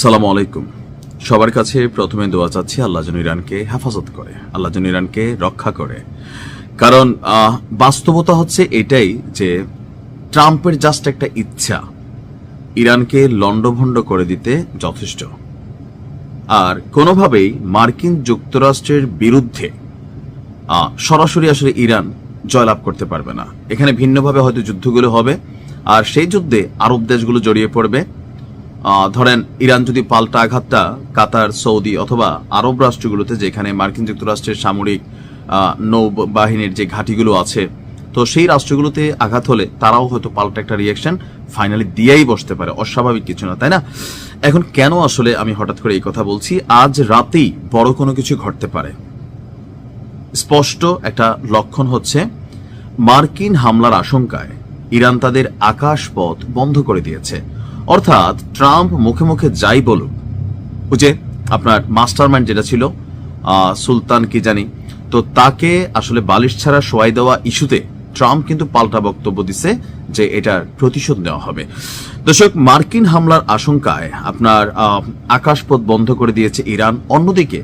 সালাম আলাইকুম। সবার কাছে প্রথমে দোয়া চাচ্ছি আল্লাহ যেন ইরানকে হেফাজত করে, আল্লাহ যেন ইরানকে রক্ষা করে। কারণ বাস্তবতা হচ্ছে এটাই যে ট্রাম্পের জাস্ট একটা ইচ্ছা, ইরানকে লণ্ডভণ্ড করে দিতে যথেষ্ট। আর কোনোভাবেই মার্কিন যুক্তরাষ্ট্রের বিরুদ্ধে সরাসরি আসলে ইরান জয়লাভ করতে পারবে না। এখানে ভিন্নভাবে হয়তো যুদ্ধগুলো হবে, আর সেই যুদ্ধে আরব দেশগুলো জড়িয়ে পড়বে। ধরেন ইরান যদি পাল্টা আঘাতটা কাতার, সৌদি অথবা আরব রাষ্ট্রগুলোতে, যেখানে মার্কিন যুক্তরাষ্ট্রের সামরিক নৌবাহিনীর যে ঘাঁটিগুলো আছে, তো সেই রাষ্ট্রগুলোতে আঘাত হলে তারাও হয়তো পাল্টা একটা রিয়াকশন ফাইনালি দিয়েই বসতে পারে। অস্বাভাবিক কিছু না, তাই না? এখন কেন আসলে আমি হঠাৎ করে এই কথা বলছি? আজ রাতেই বড় কোনো কিছু ঘটতে পারে। স্পষ্ট একটা লক্ষণ হচ্ছে, মার্কিন হামলার আশঙ্কায় ইরান তাদের আকাশপথ বন্ধ করে দিয়েছে। অর্থাৎ ট্রাম্প মুখে মুখে যাই বলুক। ওই যে আপনার মাস্টারমাইন্ড যেটা ছিল সুলতান কি জানি, তো তাকে আসলে বালিশ ছাড়া শোয়াই দেওয়া ইস্যুতে ট্রাম্প কিন্তু পাল্টা বক্তব্য দিছে যে এটার প্রতিশোধ নেওয়া হবে। দর্শক, মার্কিন হামলার আশঙ্কায় আপনার আকাশপথ বন্ধ করে দিয়েছে ইরান। অন্যদিকে,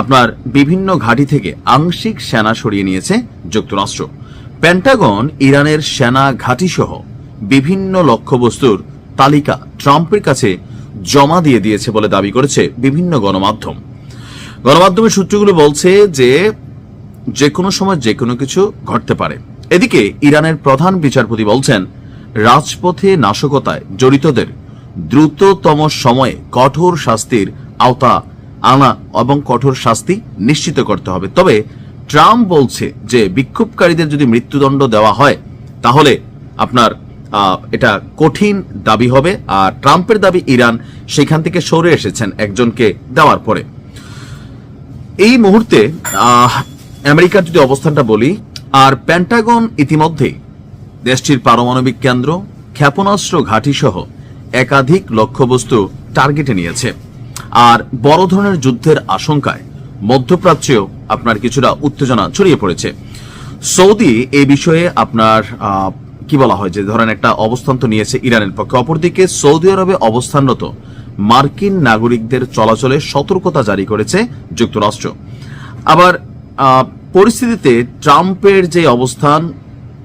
আপনার বিভিন্ন ঘাঁটি থেকে আংশিক সেনা সরিয়ে নিয়েছে যুক্তরাষ্ট্র। পেন্টাগন ইরানের সেনা ঘাঁটি সহ বিভিন্ন লক্ষ্যবস্তুর তালিকা ট্রাম্পের কাছে জমা দিয়ে দিয়েছে বলে দাবি করেছে বিভিন্ন গণমাধ্যম। গণমাধ্যমের সূত্রগুলো বলছে যে যে কোনো সময় যে কোনো কিছু ঘটতে পারে। এদিকে ইরানের প্রধান বিচারপতি বলছেন, রাজপথে নাশকতায় জড়িতদের দ্রুততম সময়ে কঠোর শাস্তির আওতা আনা এবং কঠোর শাস্তি নিশ্চিত করতে হবে। তবে ট্রাম্প বলছে যে বিক্ষোভকারীদের যদি মৃত্যুদণ্ড দেওয়া হয়, তাহলে আপনার এটা কঠিন দাবি হবে আর ট্রাম্পের দাবি ইরান সেখান থেকে সরে এসেছেন একজনকে দেওয়ার পরে। এই মুহূর্তে আমেরিকার যদি অবস্থানটা বলি, আর প্যান্টাগন ইতিমধ্যে দেশটির পারমাণবিক কেন্দ্র, ক্ষেপণাস্ত্র ঘাঁটি সহ একাধিক লক্ষ্যবস্তু টার্গেটে নিয়েছে। আর বড় ধরনের যুদ্ধের আশঙ্কায় মধ্যপ্রাচ্যেও আপনার কিছুটা উত্তেজনা ছড়িয়ে পড়েছে। সৌদি এই বিষয়ে আপনার কি বলা হয়? যে ধরেন একটা অবস্থান তো নিয়েছে ইরানের পক্ষে। অপরদিকে সৌদি আরবে অবস্থানরত মার্কিন নাগরিকদের চলাচলে সতর্কতা জারি করেছে যুক্তরাষ্ট্র। আবার পরিস্থিতিতে ট্রাম্পের যে অবস্থান,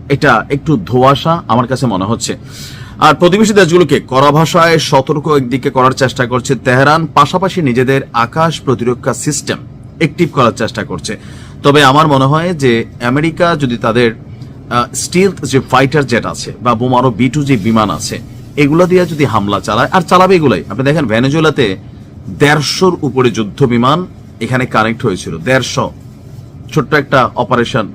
এটা একটু ধোয়াশা আমার কাছে মনে হচ্ছে। আর প্রতিবেশী দেশগুলোকে কড়া ভাষায় সতর্ক একদিকে করার চেষ্টা করছে তেহরান, পাশাপাশি নিজেদের আকাশ প্রতিরক্ষা সিস্টেম অ্যাক্টিভ করার চেষ্টা করছে। তবে আমার মনে হয় যে আমেরিকা যদি তাদের স্টিল যে ফাইটার জেট আছে বা বোমারো বি টু যে বিমান আছে, এগুলো দিয়ে যদি হামলা চালায়, আর চালাবে এগুলাই। আপনি দেখেন ভেনেজুয়েলাতে দেড়শোর উপরে যুদ্ধ বিমান এখানে কানেক্ট হয়েছিল, দেড়শো। ছোট্ট একটা অপারেশন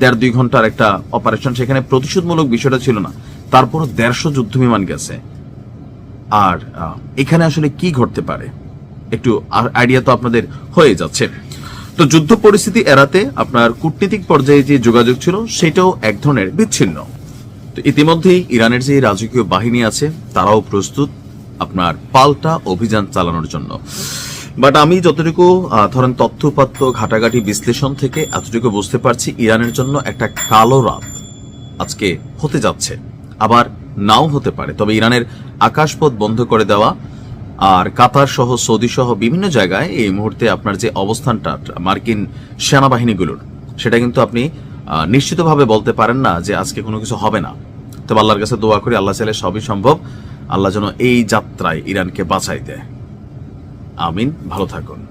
দেড় দুই ঘণ্টার একটা অপারেশন সেখানে প্রতিশোধমূলক বিষয়টা ছিল না। তারপরও দেড়শো যুদ্ধ বিমান গেছে। আর এখানে আসলে কি ঘটতে পারে? একটু আইডিয়া তো আপনাদের হয়ে যাচ্ছে। তো যুদ্ধ পরিস্থিতি এড়াতে আপনার কূটনীতিক পর্যায়ে যে যোগাযোগ ছিল, সেটাও এক ধরনের বিচ্ছিন্ন। তো ইতিমধ্যেই ইরানের যে রাজকীয় বাহিনী আছে, তারাও প্রস্তুত আপনার পাল্টা অভিযান চালানোর জন্য। বাট আমি যতটুকু ধরেন তথ্যপাত্র ঘাটাঘাটি বিশ্লেষণ থেকে এতটুকু বুঝতে পারছি, ইরানের জন্য একটা কালো রাত আজকে হতে যাচ্ছে। আবার নাও হতে পারে, তবে ইরানের আকাশপথ বন্ধ করে দেওয়া আর কাতার সহ সৌদি সহ বিভিন্ন জায়গায় এই মুহূর্তে আপনার যে অবস্থানটা, মার্কিন সেনাবাহিনীগুলোর, সেটা কিন্তু আপনি নিশ্চিতভাবে বলতে পারেন না যে আজকে কোনো কিছু হবে না। তবে আল্লাহর কাছে দোয়া করি, আল্লাহ চাইলে সবই সম্ভব। আল্লাহ যেন এই যাত্রায় ইরানকে বাঁচাই দেয় আমিন। ভালো থাকুন।